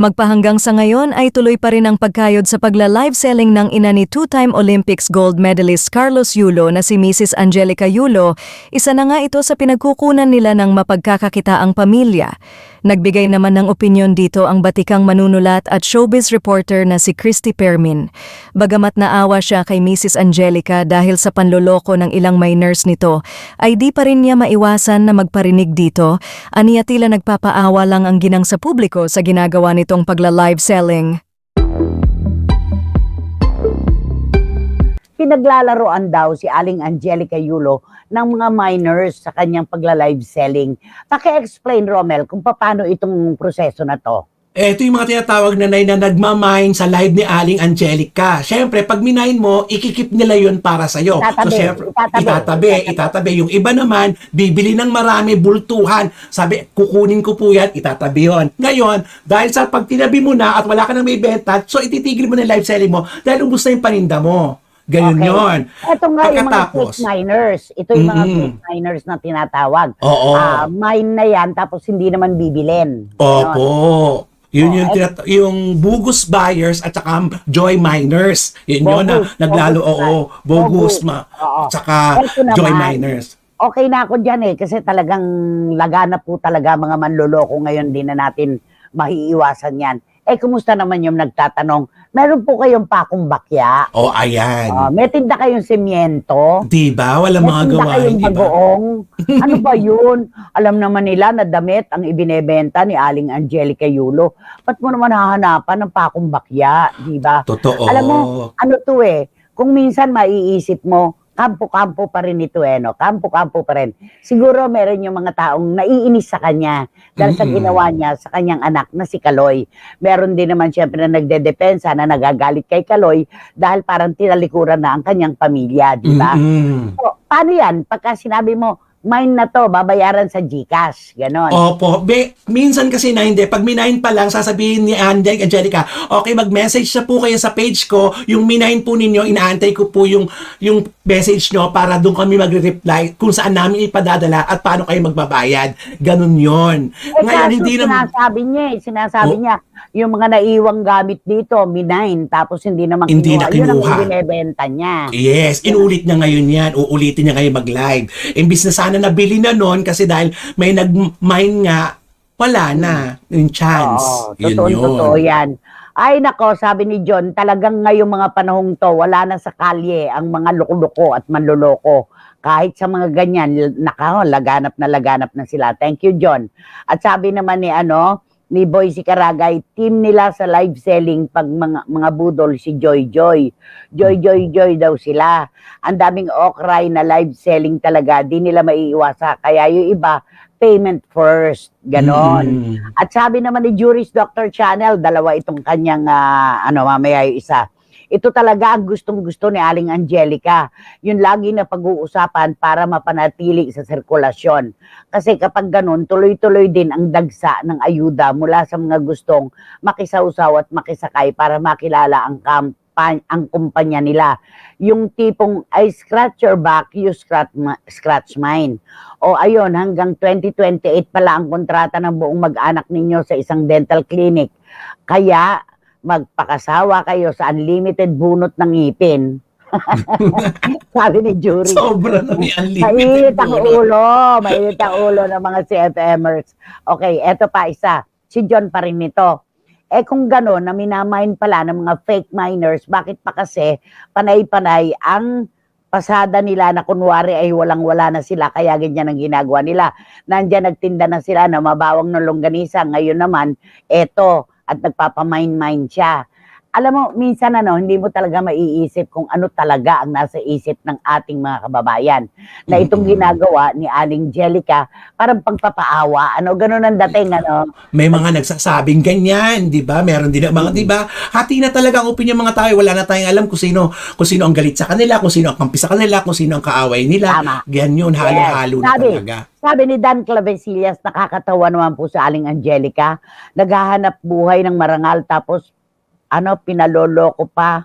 Magpahanggang sa ngayon ay tuloy pa rin ang pagkayod sa pagla-live selling ng ina ni two-time Olympics gold medalist Carlos Yulo na si Mrs. Angelica Yulo. Isa na nga ito sa pinagkukunan nila ng mapagkakakitaang pamilya. Nagbigay naman ng opinyon dito ang batikang manunulat at showbiz reporter na si Christy Permin. Bagamat naawa siya kay Mrs. Angelica dahil sa panloloko ng ilang minors nito, ay di pa rin niya maiwasan na magparinig dito. Aniya tila nagpapaawa lang ang ginang sa publiko sa ginagawa nitong pagla-live selling. pinaglalaroan daw si Aling Angelica Yulo ng mga minors sa kanyang pagla-live selling. Paki-explain, Romel, kung paano itong proseso na to. Ito yung mga tinatawag na nay na nagmamine sa live ni Aling Angelica. Siyempre, pag minahin mo, ikikip nila yun para sa'yo. Itatabi, syempre, itatabi, itatabi, itatabi. Yung iba naman, bibili ng marami, bultuhan. Sabi, kukunin ko po yan, itatabi yon. Ngayon, dahil sa pag tinabi mo na at wala ka nang may benta, so ititigil mo na live selling mo dahil ubus na yung paninda mo. Ganyan Okay. yon. Ito nga yung mga Pagkatapos, minors. Ito yung mga Mhm. fake minors na tinatawag. Oo. Ah, mine na yan, tapos hindi naman bibilin. Opo. Yun Oh, yung, tinat- yung bogus buyers at saka joy miners. Yun yun na Bogus, naglalo, bogus oo, bogus, Bogus. ma, Oo. tsaka Ito naman. joy miners. Okay na ako dyan eh, kasi talagang lagana po talaga mga manloloko ngayon, di na natin maiiwasan yan. Eh, kumusta naman yung nagtatanong? Meron po kayong pakong bakya? O, ayan. Ah, may tinda kayong semyento? diba? Wala May mga tinda gawain, kayong diba? bagoong? ano ba yun? Alam naman nila na damit ang ibinebenta ni Aling Angelica Yulo. Ba't mo naman hahanapan ng pakong bakya? Di ba? Totoo. Alam mo, ano to eh, kung minsan maiisip mo, kampo-kampo pa rin ito eh, no? Kampo-kampo pa rin. Siguro meron yung mga taong naiinis sa kanya dahil sa ginawa niya sa kanyang anak na si Kaloy. Meron din naman siyempre na nagdedepensa na nagagalit kay Kaloy dahil parang tinalikuran na ang kanyang pamilya, di ba? Mm-mm. So, paano yan? Pagka sinabi mo, mine na to, babayaran sa GCash. Ganon. Opo. Be, minsan kasi na hindi. Pag minahin pa lang, sasabihin ni Angel, Angelica, okay, mag-message na po kayo sa page ko. Yung minahin po ninyo, inaantay ko po yung, yung message nyo para doon kami magre-reply kung saan namin ipadadala at paano kayo magbabayad. Ganun yon. Eh, Ngayon, kaso hindi naman... sinasabi niya eh, sinasabi Oh. niya, yung mga naiwang gamit dito, minain, tapos hindi naman Hindi kinuha. na Yun ang kinuha. binibenta niya. Yes, inulit niya ngayon yan. Uulitin niya ngayon mag-live. Imbis na sana nabili na noon kasi dahil may nag-mine nga, wala na yung chance. Oo, yun totoo, yun. totoo yan. Ay nako, sabi ni John, talagang ngayong mga panahong to, wala na sa kalye ang mga loko-loko at manloloko. Kahit sa mga ganyan, naka, laganap na laganap na sila. Thank you, John. At sabi naman ni ano, ni Boy si Karagay, team nila sa live selling pag mga, mga budol si Joy Joy. Joy Joy Joy daw sila. Ang daming okray na live selling talaga, di nila maiiwasa. Kaya yung iba, payment first. Ganon. Mm. At sabi naman ni Juris Doctor Channel, dalawa itong kanyang, ah, ano, mamaya yung isa. Ito talaga ang gustong-gusto ni Aling Angelica. Yun lagi na pag-uusapan para mapanatili sa sirkulasyon. Kasi kapag ganun, tuloy-tuloy din ang dagsa ng ayuda mula sa mga gustong makisawsaw at makisakay para makilala ang kampan ang kumpanya nila. Yung tipong I scratch your back, you scratch, ma- scratch mine. O ayun, hanggang 2028 pala ang kontrata ng buong mag-anak ninyo sa isang dental clinic. Kaya magpakasawa kayo sa unlimited bunot ng ngipin. Sabi ni Jury. Sobra na ni Mainit unlimited ang bunot. ulo. Mainit ang ulo ng mga CFMers. Okay, eto pa isa. Si John pa rin nito. Eh kung gano'n, na minamine pala ng mga fake miners, bakit pa kasi panay-panay ang pasada nila na kunwari ay walang-wala na sila, kaya ganyan ang ginagawa nila. Nandiyan nagtinda na sila na mabawang ng longganisa. Ngayon naman, eto, at nagpapamine-mine siya. Alam mo, minsan ano, hindi mo talaga maiisip kung ano talaga ang nasa isip ng ating mga kababayan. Na itong Mm-mm. ginagawa ni Aling Jellica, parang pagpapaawa. Ano, ganun ang dating, ano. May mga nagsasabing ganyan, 'di ba? Meron din mga 'di ba? Hati na talaga ang opinion ng mga tao, wala na tayong alam kung sino kung sino ang galit sa kanila, kung sino ang kampi sa kanila, kung sino ang kaaway nila. Tama. Ganyan yun, halo-halo na Sabi. talaga. Sabi ni Dan Clavesillas, nakakatawa naman po sa Aling Angelica, naghahanap buhay ng marangal tapos ano, pinaloloko pa,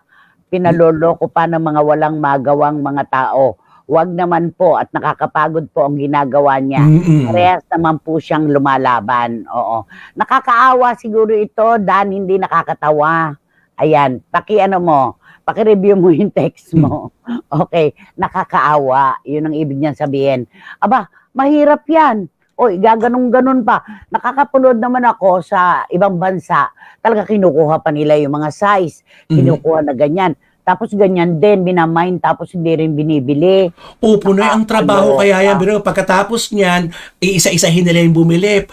pinaloloko pa ng mga walang magawang mga tao. wag naman po at nakakapagod po ang ginagawa niya. Mm-mm. Parehas naman po siyang lumalaban. Oo. Nakakaawa siguro ito, Dan, hindi nakakatawa. Ayan, paki ano mo, paki-review mo yung text mo. Okay, nakakaawa. Yun ang ibig niyang sabihin. Aba, mahirap yan. Oy, gaganong-ganon pa. Nakakapulod naman ako sa ibang bansa. Talaga kinukuha pa nila yung mga size. Mhm. Kinukuha na ganyan. Tapos ganyan din, binamain, tapos hindi rin binibili. Opo na ang trabaho Ano, kaya yan. Pero pagkatapos niyan, iisa-isahin nila yung bumili.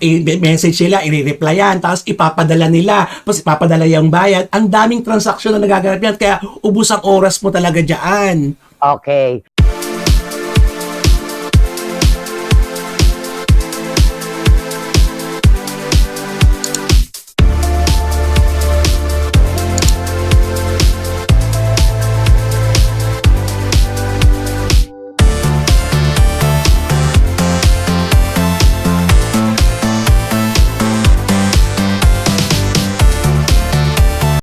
I-message sila, i-replyan, tapos ipapadala nila, tapos ipapadala yung bayad. Ang daming transaksyon na nagaganap yan, kaya ubus ang oras mo talaga dyan. Okay.